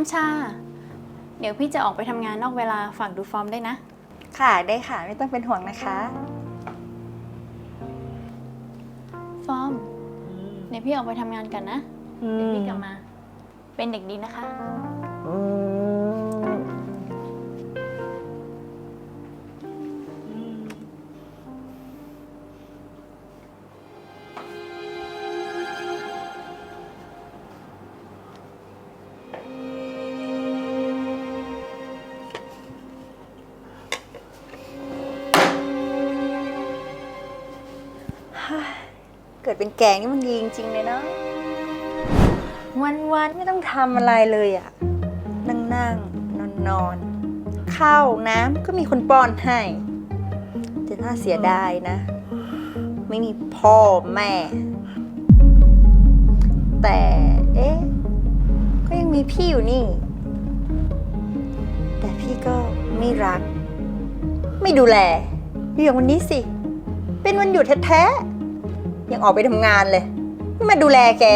น้ำชา เดี๋ยวพี่จะออกไปทำงานนอกเวลาฝากดูฟอร์มได้วยนะ ค่ะได้ค่ะไม่ต้องเป็นห่วงนะคะ ฟอร์ม เดี๋ยวพี่ออกไปทำงานกันนะ เดี๋ยวพี่กลับมา เป็นเด็กดีนะคะ อืม กิดเป็นแกงนี่มันดีจริงๆเลยเนาะวันวันๆไม่ต้องทำอะไรเลยอะนั่งนั่งนอนนอนๆข้าวน้ำก็มีคนป้อนให้แต่น่าเสียดายนะ ไม่มีพ่อแม่ แต่เอ๊ะก็ยังมีพี่อยู่นี่ แต่พี่ก็ไม่รัก ไม่ดูแล อยู่อย่างวันนี้สิ เป็นวันหยุดแท้ๆ ยังออกไปทำงานเลยไม่มาดูแลแก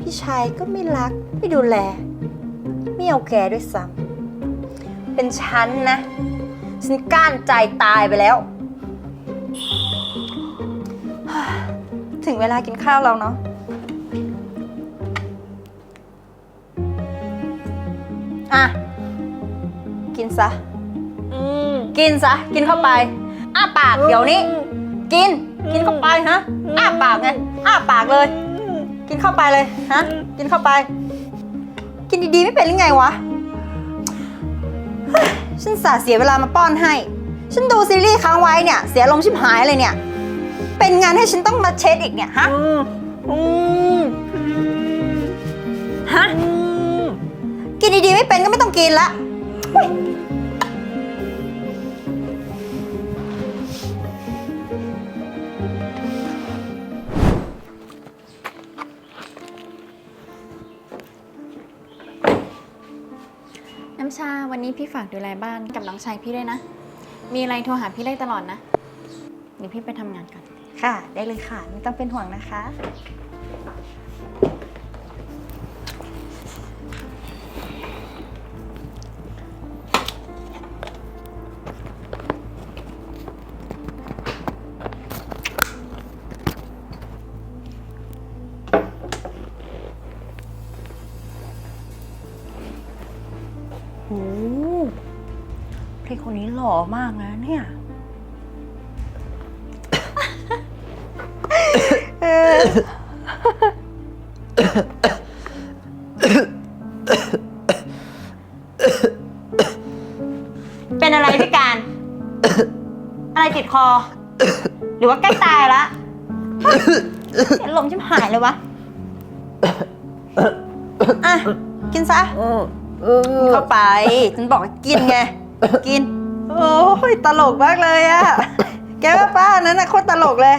พี่ชายก็ไม่รัก ไม่ดูแล ไม่เอาแกด้วยซ้ำเป็นฉันนะ ฉันก้านใจตายไปแล้ว ถึงเวลากินข้าวเราเนาะอะ กินซะ อืมกินซะ กินเข้าไปอ้าปากเดี๋ยวนี้ กิน กินเข้าไปฮะอ้าปากไงอ้าปากเลย กินเข้าไปเลยฮะกินเข้าไป กินดีๆไม่เป็นหรือไงวะเฮ้ยฉันสาเสียเวลามาป้อนให้ ฉันดูซีรีส์ค้างไว้เนี่ย เสียลมณ์ชิบหายเลยเนี่ย เป็นงานให้ฉันต้องมาเช็ดอีกเนี่ยฮะอืมอืมฮะอืมกินดีๆไม่เป็นก็ไม่ต้องกินละ น้ำชาวันนี้พี่ฝากดูแลบ้านกับน้องชายพี่ด้วยนะ มีอะไรโทรหาพี่ได้ตลอดนะ เดี๋ยวพี่ไปทำงานก่อน ค่ะ ได้เลยค่ะ ไม่ต้องเป็นห่วงนะคะ คนนี้หล่อมากนะเนี่ย เป็นอะไรพี่การ อะไรติดคอ หรือว่าใกล้ตายละเห็นลมชิบหายเลยวะ อะ กินซะอืมเออเข้าไป ฉันบอกให้กินไง กิน โอ้ยตลกมากเลยอะแกว่าป้านั้นน่ะโคตรตลกเลย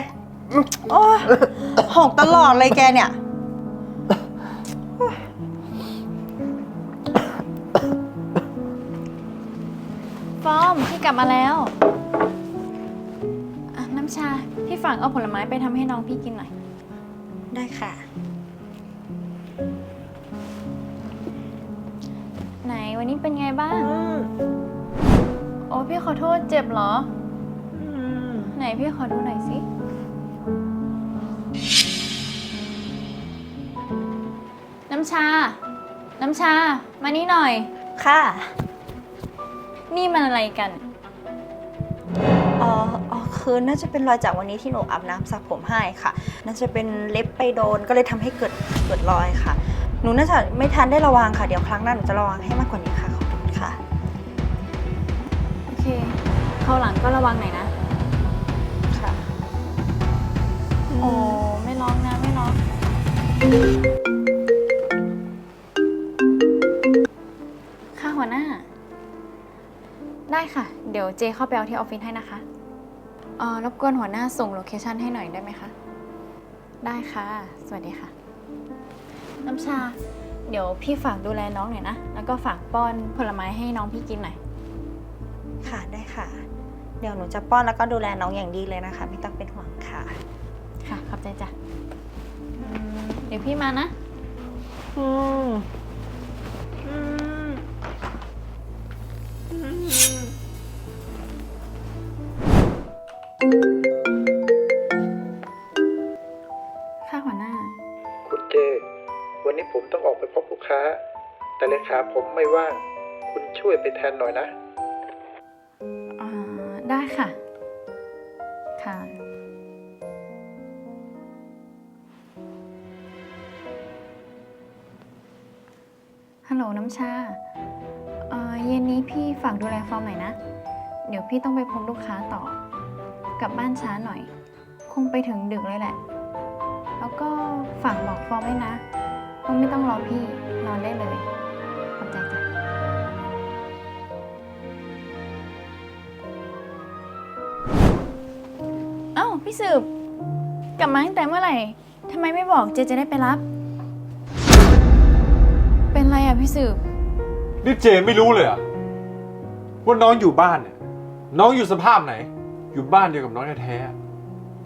โอ้ยหกตลอดเลยแกเนี่ย ฟอร์มพี่กลับมาแล้วอะน้ำชา พี่ฝากเอาผลไม้ไปทำให้น้องพี่กินหน่อย ได้ค่ะ ไหนวันนี้เป็นไงบ้าง อืม โอ้พี่ขอโทษเจ็บเหรออืมไหนพี่ขอดูหน่อยสิ น้ำชา น้ำชา มานี่หน่อย ค่ะ นี่มันอะไรกัน อ๋ออ๋อคือน่าจะเป็นรอยจากวันนี้ที่หนูอาบน้ำสระผมให้ค่ะ น่าจะเป็นเล็บไปโดนก็เลยทำให้เกิดเกิดรอยค่ะ หนูน่าจะไม่ทันได้ระวังค่ะ เดี๋ยวครั้งหน้าหนูจะระวังให้มากกว่านี้ค่ะขอบคุณค่ะ คราวหลังก็ระวังหน่อยนะ ค่ะ โอ้ไม่ร้องนะไม่ร้อง ค่ะหัวหน้า ได้ค่ะ เดี๋ยวเจเข้าไปเอาที่ออฟฟิศให้นะคะเอ่อรบกวนหัวหน้าส่งโลเคชันให้หน่อยได้ไหมคะ ได้ค่ะ สวัสดีค่ะ น้ำชา เดี๋ยวพี่ฝากดูแลน้องหน่อยนะ แล้วก็ฝากป้อนผลไม้ให้น้องพี่กินหน่อย ค่ะ ได้ค่ะเดี๋ยวหนูจะป้อนแล้วก็ดูแลน้องอย่างดีเลยนะคะ ไม่ต้องเป็นห่วงค่ะ ค่ะขอบใจจ้ะเดี๋ยวพี่มานะ อืมอืมค่ะหัวหน้า คุณเจ วันนี้ผมต้องออกไปพบลูกค้า แต่เลขาผมไม่ว่าง คุณช่วยไปแทนหน่อยนะอ่าได้ ค่ะ ค่ะ ฮัลโหลน้ำชา เอ่อ เย็นนี้พี่ฝากดูแลฟอร์มหน่อยนะ เดี๋ยวพี่ต้องไปพบลูกค้าต่อ กลับบ้านช้าหน่อย คงไปถึงดึกเลยแหละ แล้วก็ฝากบอกฟอร์มด้วยนะว่าไม่ต้องรอพี่ พี่สืบ กลับมาตั้งแต่เมื่อไหร่ทำไมไม่บอกเจจะได้ไปรับ เป็นไรอะพี่สืบ นี่เจไม่รู้เลยเหรอะว่าน้องอยู่บ้านเนี่ยน้องอยู่สภาพไหน อยู่บ้านเดียวกับน้องแท้ๆอะ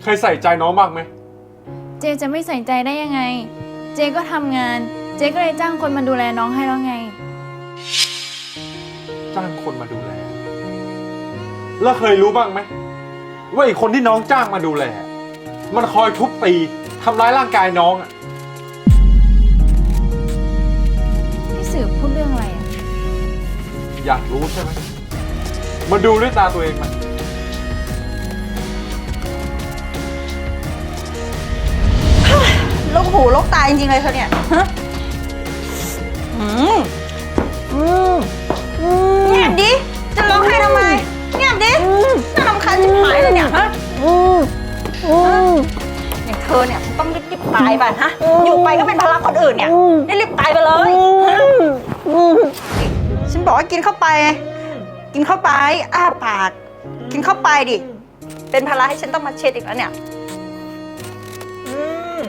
ใครใส่ใจน้องบ้างไหม เจจะไม่ใส่ใจได้ยังไง เจก็ทำงาน เจก็เลยจ้างคนมาดูแลน้องให้แล้วไง จ้างคนมาดูแล แล้วเคยรู้บ้างไหม ว่าไอ้คนที่น้องจ้างมาดูแล มันคอยทุบตีทำร้ายร่างกายน้องอะพี่สืบพูดเรื่องอะไรอะอยากรู้ใช่ไหมมาดูด้วยตาตัวเองมาลกหูลกตาจริงๆเลยเธอเนี่ยฮะอืมอืมอืมเงียบดิ อืมอืม อย่างเธอเนี่ยต้องรีบๆตายไปฮะอยู่ไปก็เป็นภาระคนอื่นเนี่ยอืมรีบๆตายไปเลยฮะอืมฉันบอกว่ากินเข้าไป กินเข้าไปอ้าปาก กินเข้าไปดิ เป็นภาระให้ฉันต้องมาเช็ดอีกแล้วเนี่ยอืม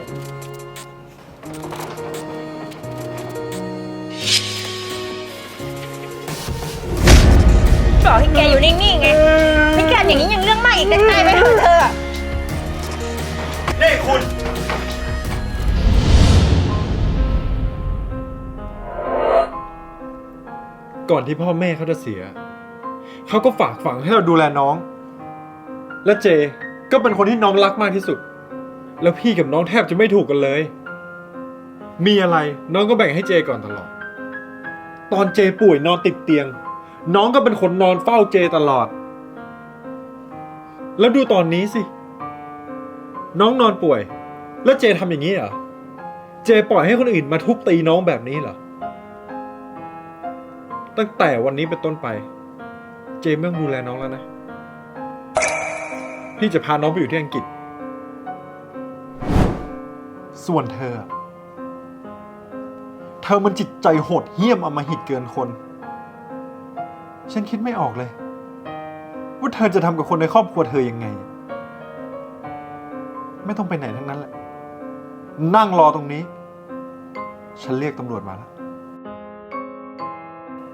บอกให้แกอยู่นิ่งๆไงนี่แกอย่างนี้ยังเรื่องมากอีกแต่ตายไป ก่อนที่พ่อแม่เขาจะเสีย เขาก็ฝากฝังให้เราดูแลน้อง และเจก็เป็นคนที่น้องรักมากที่สุด แล้วพี่กับน้องแทบจะไม่ถูกกันเลย มีอะไรน้องก็แบ่งให้เจก่อนตลอด ตอนเจป่วยนอนติดเตียง น้องก็เป็นคนนอนเฝ้าเจตลอด แล้วดูตอนนี้สิ น้องนอนป่วย แล้วเจทำอย่างนี้เหรอ เจปล่อยให้คนอื่นมาทุบตีน้องแบบนี้เหรอ ตั้งแต่วันนี้เป็นต้นไป เจไม่ต้องดูแลน้องแล้วนะ พี่จะพาน้องไปอยู่ที่อังกฤษ ส่วนเธอ เธอมันจิตใจโหดเหี้ยมอำมหิตเกินคน ฉันคิดไม่ออกเลย ว่าเธอจะทำกับคนในครอบครัวเธอยังไง ไม่ต้องไปไหนทั้งนั้นแหละ นั่งรอตรงนี้ ฉันเรียกตำรวจมาแล้ว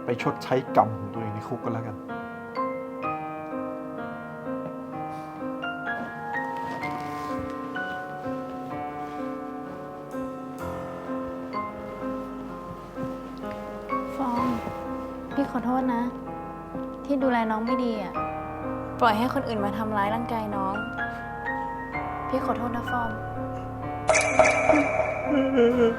ไปชดใช้กรรมของตัวเองในคุกก็แล้วกัน ฟอง พี่ขอโทษนะ ที่ดูแลน้องไม่ดีอะ ปล่อยให้คนอื่นมาทำร้ายร่างกายน้อง พี่ขอโทษนะฟอมอืม